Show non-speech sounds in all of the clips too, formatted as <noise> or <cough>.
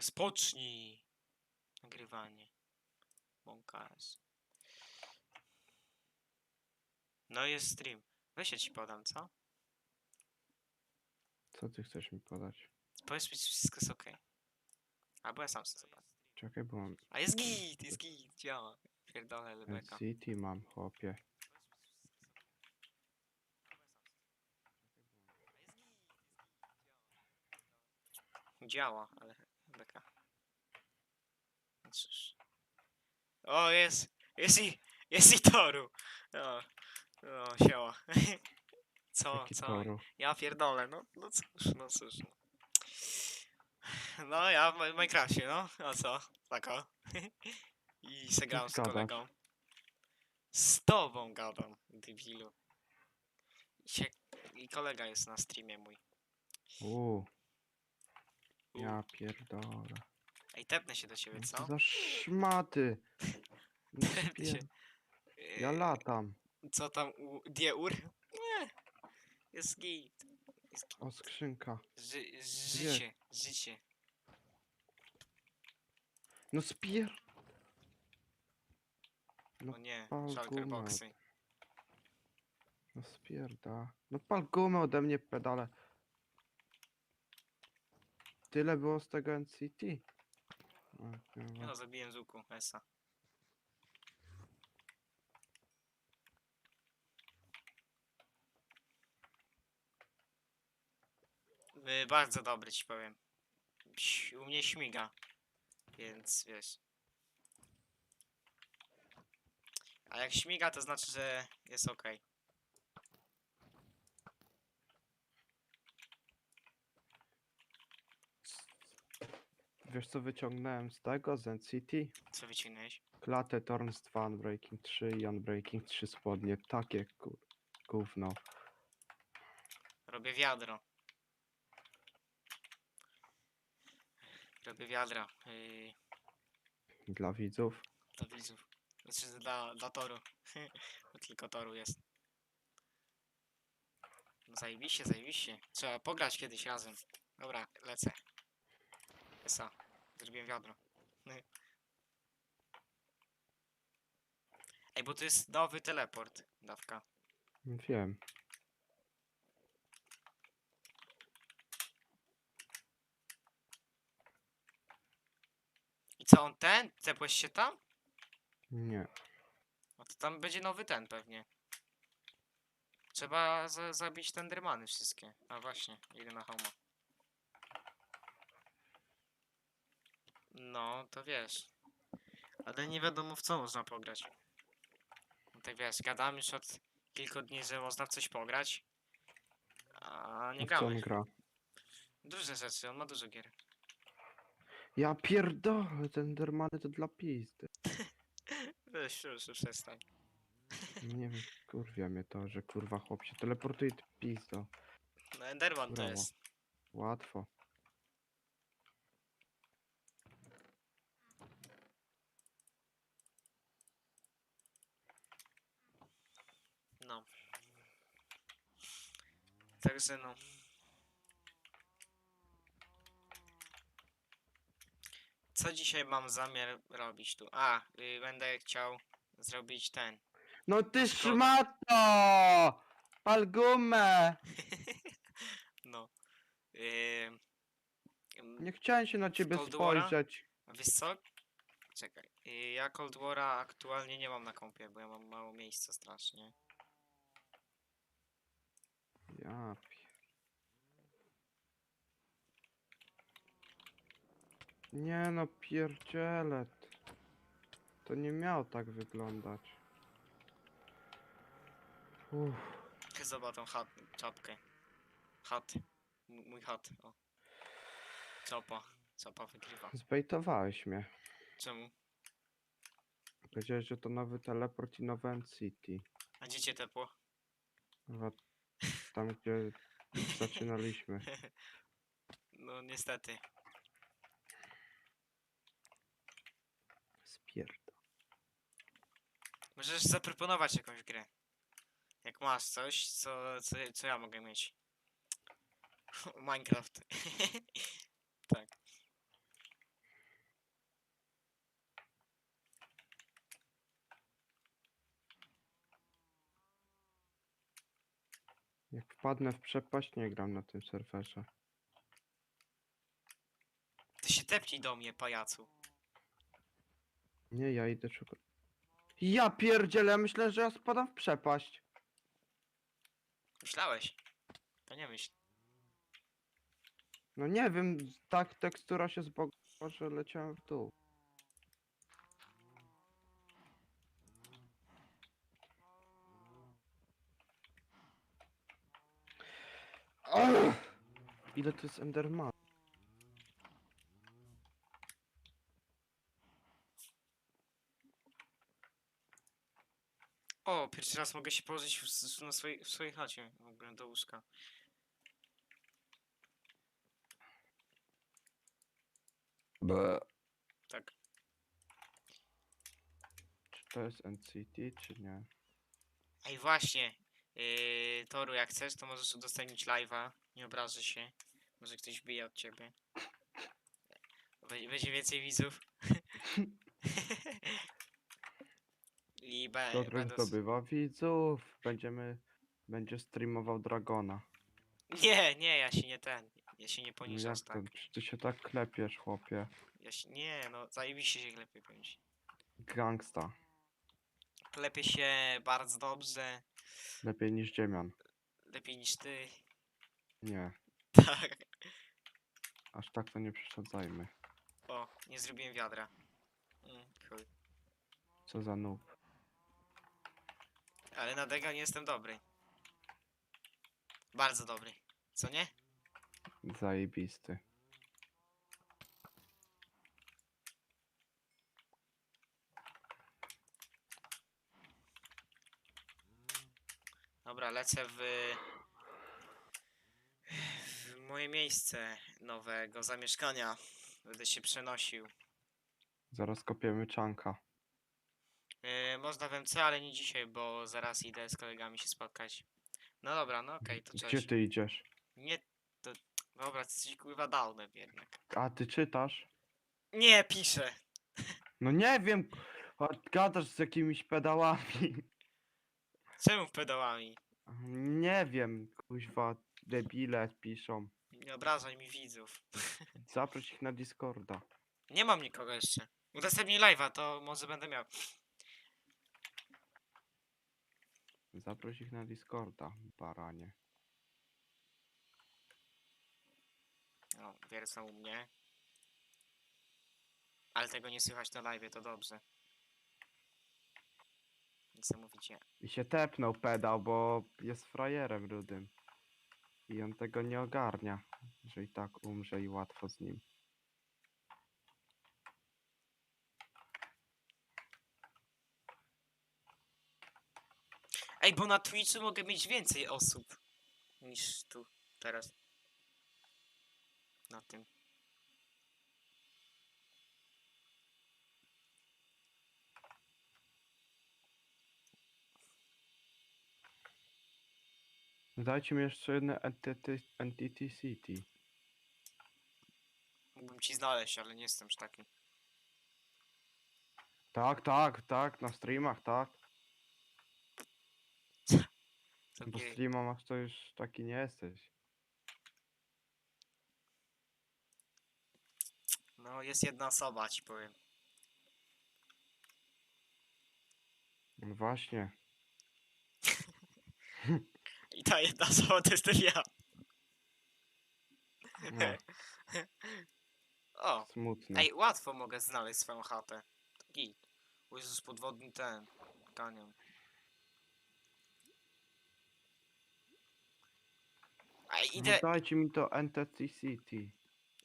Spocznij. Nagrywanie. Monkas. No jest stream. Weź ja ci podam, co? Co ty chcesz mi podać? Powiedz mi, czy wszystko jest okej. Albo ja sam sobie zobaczę. Czekaj, bo mam A jest git, jest git, działa. Pierdolę Lebeka. NCT mam, chłopie. Działa, ale Lebeka. No cóż. O, jest, jest i, jest i Toru. O, o siała. <laughs> Co, Jaki co? toru. Ja pierdolę, no, no cóż, no cóż. No, ja w Mi- Minecrafcie, no, a co? Tako. <laughs> I se gram z gadasz? kolegą. Z tobą gadam, debilu. I, się, I kolega jest na streamie mój. Uuu, ja pierdolę. Ej, tepnę się do ciebie, co? Co za szmaty. <laughs> No Tepnę się. spier- Ja Yy, latam. Co tam u Dieur? Nie. Jest git. Jest git. O, skrzynka. Ży, życie, życie. No spier... No, O nie, pal Shulker gumę. boxy. no spierda. No pal gumę ode mnie, pedale. Tyle było z tego NCT. O, kurwa. no, zabiłem z łuku, Esa. Y, Bardzo dobry ci powiem. Ś- U mnie śmiga. Więc wiesz. A jak śmiga, to znaczy, że jest ok. Wiesz co wyciągnąłem z tego, z NCT? Co wyciągnąłeś? Klatę Torns 2 Unbreaking 3 i Unbreaking 3 spodnie. Takie ku... gówno. Robię wiadro. Robię wiadra. Yy, Dla widzów. dla widzów. Znaczy dla, dla toru. <laughs> Bo tylko toru jest. No zajebiście, zajebiście. Trzeba pograć kiedyś razem. Dobra, lecę. Esa. Zrobiłem wiadro. Ej, bo to jest nowy teleport. Dawka. Wiem. I co on ten? Cepłeś się tam? Nie. No to tam będzie nowy ten pewnie. Trzeba za zabić tendermany wszystkie. A właśnie, idę na homa. No, to wiesz. Ale nie wiadomo w co można pograć. No Tak wiesz, gadamy już od kilku dni, że można w coś pograć. A nie co on gramy. gra? Duże rzeczy, on ma dużo gier. Ja pierdolę, ten Dermany to dla pizdy. <laughs> Weź, już, już przestań. Nie wiem, kurwia mnie to, że kurwa chłop się teleportuje ty pizdo. No Enderman to Brawo. jest. Łatwo. No. Także no. Co dzisiaj mam zamiar robić tu? A, y, będę chciał zrobić ten. No ty szmato! Pal gumę! <laughs> No. Nie chciałem się na ciebie spojrzeć. a wiesz co? Czekaj. Y, ja Cold War'a aktualnie nie mam na kompie, bo ja mam mało miejsca strasznie. Ja pier... Nie no, pierdziele. To nie miało tak wyglądać. Uff. Zobacz tą chat, czapkę. Chat. M- mój chat. O. Czapa. Czapa wygrywa. Zbejtowałeś mnie. Czemu? Powiedziałeś, że to nowy teleport i nowy NCT. A gdzie cię tepło? Chyba tam, gdzie zaczynaliśmy. <laughs> No niestety. Spierda. Możesz zaproponować jakąś grę. Jak masz coś, co, co, co ja mogę mieć. <laughs> Minecraft. <laughs> tak. Wpadnę w przepaść, nie gram na tym serwerze. Ty się tepnij do mnie, pajacu. Nie, ja idę szukać. Ja pierdzielę, ja myślę, że ja spadam w przepaść. Myślałeś? To nie myśl. No nie wiem, tak tekstura się zbogła, że leciałem w dół. Ile to jest Enderman? O, pierwszy raz mogę się położyć w, s- na swojej, w swojej chacie. W ogóle do łóżka. Tak. Czy to jest NCT, czy nie? Ej, właśnie. Yy, Toru, jak chcesz, to możesz udostępnić live'a. Nie obrażę się. Może ktoś bije od ciebie. Be- Będzie więcej widzów. <laughs> I be, Piotrek będę... s- zdobywa widzów. Będziemy... Będzie streamował Dragona. Nie, nie, ja się nie ten. Ja się nie No poniżam jak tak. Czy ty się tak klepiesz, chłopie? Ja się, nie, no zajebiście się klepie, powiem ci. Gangsta. Klepie się bardzo dobrze. Lepiej niż Ziemian. Lepiej niż ty. Nie, <laughs> Tak. aż tak to nie przesadzajmy. O, nie zrobiłem wiadra. Mm, chuj. Co za noob. Ale na dega nie jestem dobry. Bardzo dobry. Co nie? Zajebisty. Dobra, lecę w... w moje miejsce nowego zamieszkania. Będę się przenosił. Zaraz kopiemy czanka. Yy, można w MC, ale nie dzisiaj, bo zaraz idę z kolegami się spotkać. No dobra, no okej, to Gdzie cześć. ty idziesz? Nie, to... Dobra, jesteś kurwa downem jednak. A ty czytasz? Nie, piszę. <laughs> No nie wiem. a Gadasz z jakimiś pedałami. Czemu pedałami? Nie wiem, kuźwa, debile piszą. Nie obrażaj mi widzów. <laughs> Zaproś ich na Discorda. Nie mam nikogo jeszcze. Udostępnij live'a, to może będę miał. Zaproś ich na Discorda, baranie. No, wiercą u mnie. Ale tego nie słychać na live, to dobrze. Co mówicie? I się tepnął pedał, bo jest frajerem rudym. I on tego nie ogarnia, że i tak umrze i łatwo z nim. Ej, bo na Twitchu mogę mieć więcej osób niż tu teraz. Na tym. Dajcie mi jeszcze jedno Entity, entity City. Mógłbym ci znaleźć, ale nie jestem już taki. Tak, tak, tak, na streamach, tak. Bo gej. streama masz to już taki nie jesteś. No, jest jedna osoba, ci powiem. No właśnie. <laughs> I ta jedna osoba to jestem ja. No, O, smutne. ej, łatwo mogę znaleźć swoją chatę. Git. O Jezus, podwodny ten. Kanion. Ej, No idę, dajcie mi to Entity City.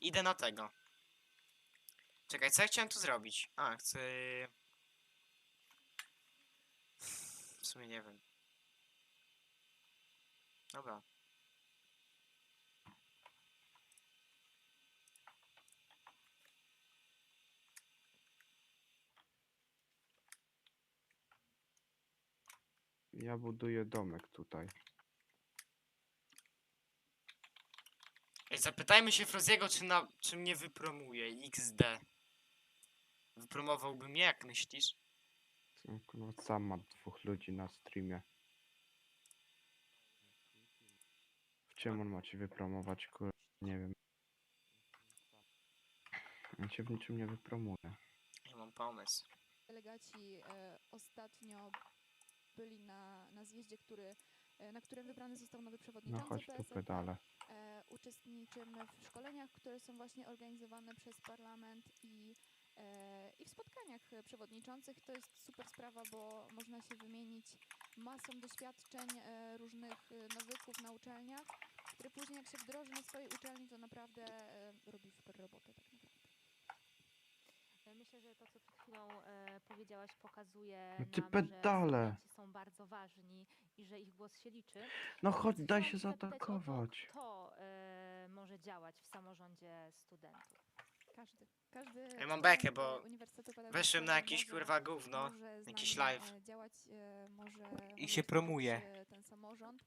idę na tego. Czekaj, co ja chciałem tu zrobić? A, chcę... W sumie nie wiem. Dobra. Ja buduję domek tutaj. Ej, zapytajmy się Froziego, czy, na, czy mnie wypromuje. XD. Wypromowałby mnie, jak myślisz? No, kurwa, Sam mam dwóch ludzi na streamie. Czym on ma ci wypromować, kur... Nie wiem. On cię w niczym nie wypromuje. Ja mam pomysł. Delegaci e, ostatnio byli na, na zjeździe, który, e, na którym wybrany został nowy No przewodniczący chodź tu pedale. E, uczestniczymy w szkoleniach, które są właśnie organizowane przez parlament i, e, i w spotkaniach e, przewodniczących. To jest super sprawa, bo można się wymienić masą doświadczeń, e, różnych e, nawyków na uczelniach, które później jak się wdroży na swojej uczelni, to naprawdę e, robi super robotę tak naprawdę. E, Myślę, że to, co przed chwilą e, powiedziałaś, pokazuje No ty nam, pedale. że studenci są bardzo ważni i że ich głos się liczy. No Więc chodź, daj się to, zaatakować. Kto e, może działać w samorządzie studentów? Każdy. Każdy Ja mam bekę, bo Weszłem na jakieś może- kurwa gówno. jakiś live. e, działać, e, może, I się promuje. ten samorząd.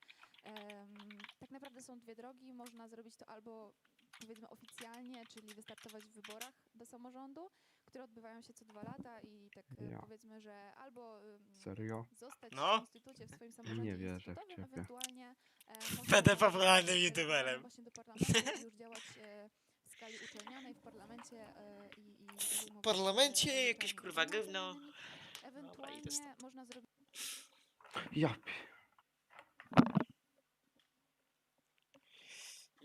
Tak naprawdę są dwie drogi. Można zrobić to albo powiedzmy oficjalnie, czyli wystartować w wyborach do samorządu, które odbywają się co dwa lata i tak e, Ja. powiedzmy, że albo Serio? zostać No. w instytucie, w swoim samorządzie wierzę w instytutowym, ciebie. ewentualnie e, Będę popularnym youtuberem. właśnie do parlamentu i już działać e, w skali uczelnianej w parlamencie e, i, i zajmować parlamencie e, jakieś, kurwa, gówno. uczelnianymi. Dobra, idę Ewentualnie stąd. można zrobić Ja pi-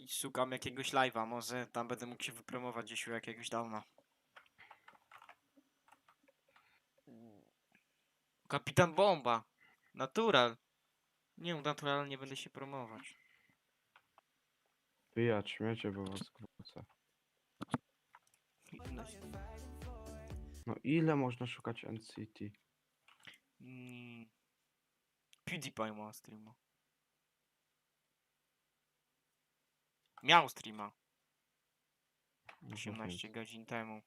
I szukam jakiegoś live'a, może tam będę mógł się wypromować gdzieś u jakiegoś dawna. Kapitan Bomba! Natural! Nie, Natural nie będę się promować. Wyjadź śmiecie, bo was gwałcę. No ile można szukać NCT? Mm. PewDiePie ma streama. Miał streama No 18 więc. godzin temu.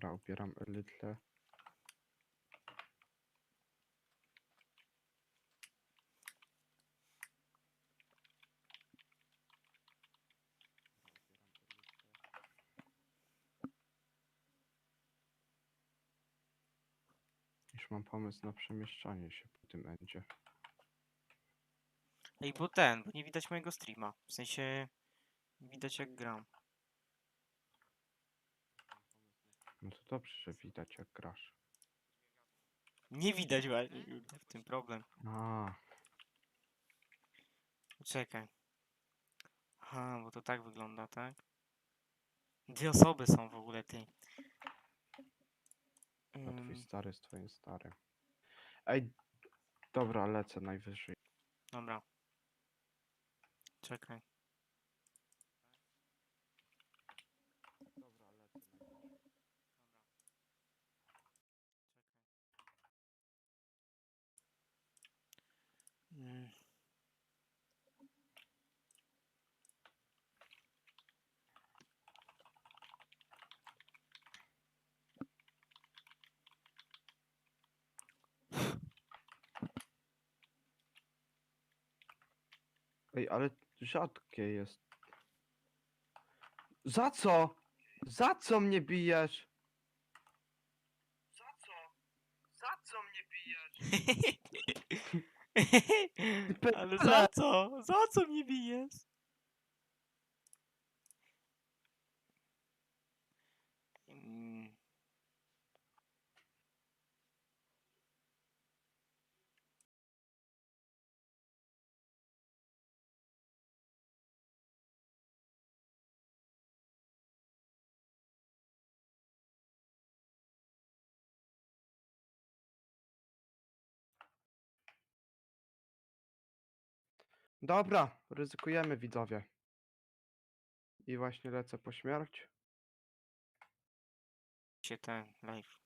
Dobra, upieram elytrę. Już mam pomysł na przemieszczanie się po tym endzie. Ej, bo ten, bo nie widać mojego streama. W sensie, widać jak gram. No to dobrze, że widać jak grasz. Nie widać właśnie, kurde, w tym problem. A, Czekaj. Aha, bo to tak wygląda, tak? Dwie osoby są w ogóle, ty. a twój Mm, stary z twoim starym. Ej, dobra, lecę najwyżej. dobra. Czekaj. Ej, ale rzadkie jest. Za co? Za co mnie bijesz? Za co? Za co mnie bijesz? <laughs> Ale za co? Za co mnie bijesz? Mm. Dobra, ryzykujemy widzowie. I właśnie lecę po śmierć. się ten live.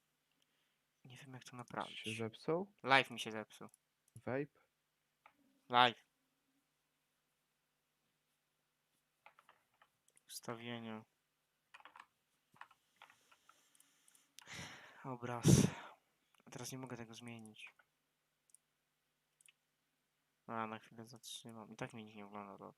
Nie wiem jak to Czy się naprawić. zepsuł? Live mi się zepsuł. Vape? Live. Ustawienia. Obraz. A Teraz nie mogę tego zmienić. A, na chwilę zatrzymam. I tak mi nic nie ogląda to.